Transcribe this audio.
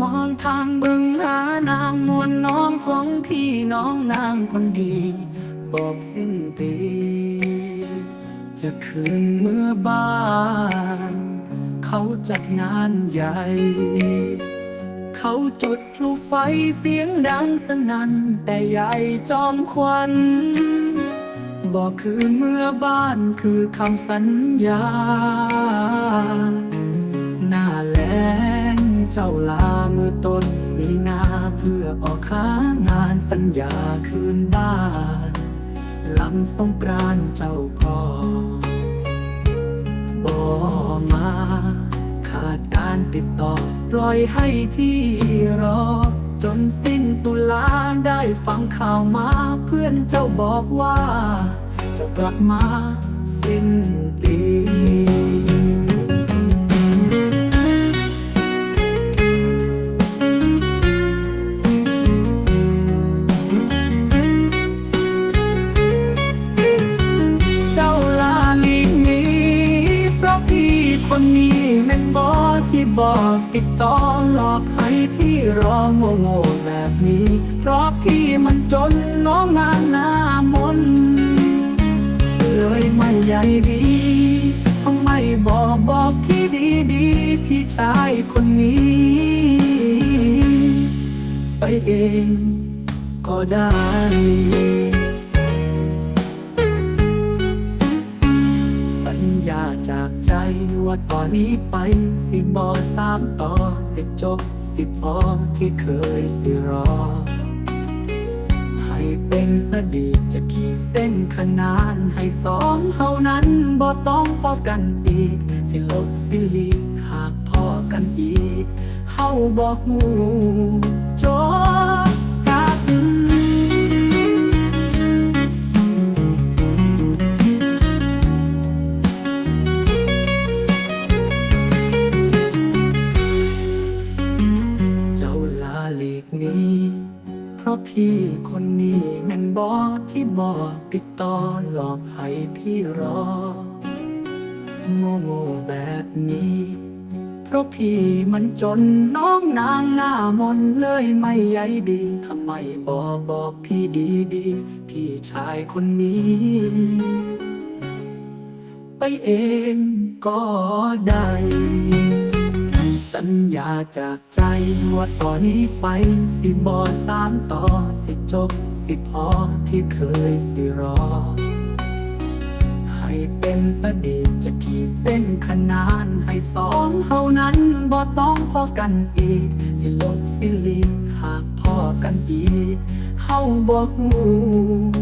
มองทางบึงหานางมวลน้องของพี่น้องนางคนดีบอกสิ้นปี จะคืนเมื่อบ้าน เขาจัดงานใหญ่ เขาจุดพลุไฟเสียงดังสนั่นแต่ใหญ่จอมควันบอกคืนเมื่อบ้านคือคำสัญญา หน้าแล้งเจ้าลา เพื่อออกค้างานสัญญาคืนบ้านลำสงกรานเจ้าก็บอมา ขาดการติดต่อ ปล่อยให้พี่รอ จนสิ้นตุลาได้ฟังข่าวมา เพื่อนเจ้าบอกว่า จะกลับมา ที่บอกติดต่อหลอกให้พี่รอโง่โง่ๆแบบนี้ เพราะพี่มันจนน้องงานหน้ามน เลยไม่ใหญ่ดีทำไมบอกบอกพี่ดีดีพี่ชายคนนี้ ไปเองก็ได้ ว่าตอนนี้ไปสิบอสามต่อสิจบสิพอที่เคยสิรอ ให้เป็นอดีตจะขีดเส้นขนานให้สองเท่านั้นบ่ต้องพอกันอีก สิลบสิลีกหากพอกันอีกเฮาบอกหูจบ กนี้ เพราะพี่คนนี้แม่นบอกที่บอกติดต่อหลอกให้พี่รอโง่โง่แบบนี้ เพราะพี่มันจนน้องนางหน้ามนเลยไม่ใยดีทำไมบอกบอกพี่ดีดีพี่ชายคนนี้ ไปเองก็ได้ สัญญาจากใจว่าตอนนี้ไป สิบอสามต่อ สิจบ สิพอที่เคยสิรอ ให้เป็นอดีจะขีดเส้นขนานให้สองเท่านั้นบ่ต้องพอกันอีก สิลบสิลีกหากพอกันอีกเฮาบอกหู